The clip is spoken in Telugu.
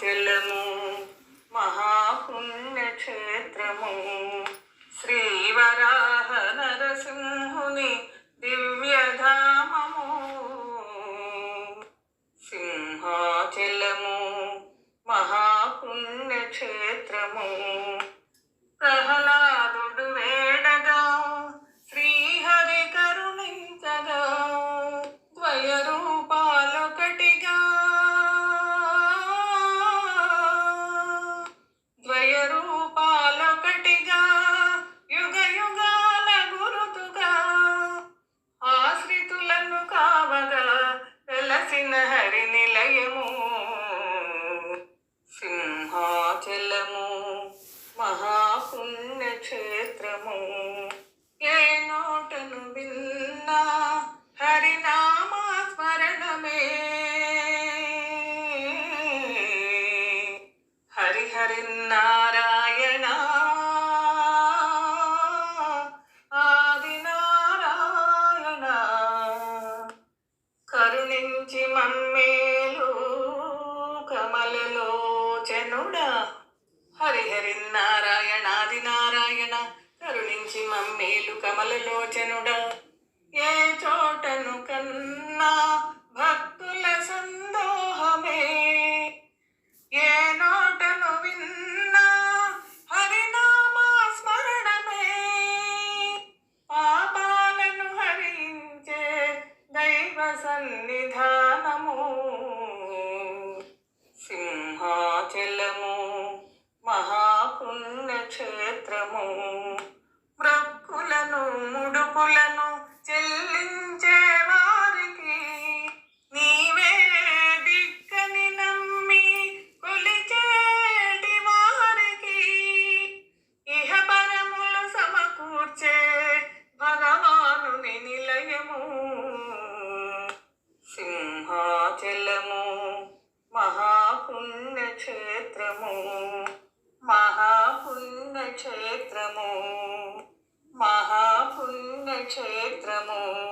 సింహాచలము మహాపుణ్యక్షేత్రము. సింహాచలము మహాపుణ్యక్షేత్రము. ఏ నోటను విన్నా హరినామా స్మరణమే హరి నారాయణ ఆది నారాయణ కరుణించి మమ్మేలు కమలలోచనుడా హరిహరి నారాయణాది నారాయణ కరుణించి మమ్మేలు కమలలోచనుడా. ఏ చోటను కన్నా భక్తుల సందోహమే. ఏ నోటను విన్నా హరినామా స్మరణమే పాపాలను హరించే దైవ సన్నిధానము. మహాపుణ్యక్షేత్రము మ్రక్కులను ముడుపులను చెల్లించే వారికి నీవే దిక్కని నమ్మి కొలిచేటి వారికి. ఇహ సమకూర్చే భగవానుని నిలయము. సింహాచలము క్షేత్రము మహాపుణ్యక్షేత్రము.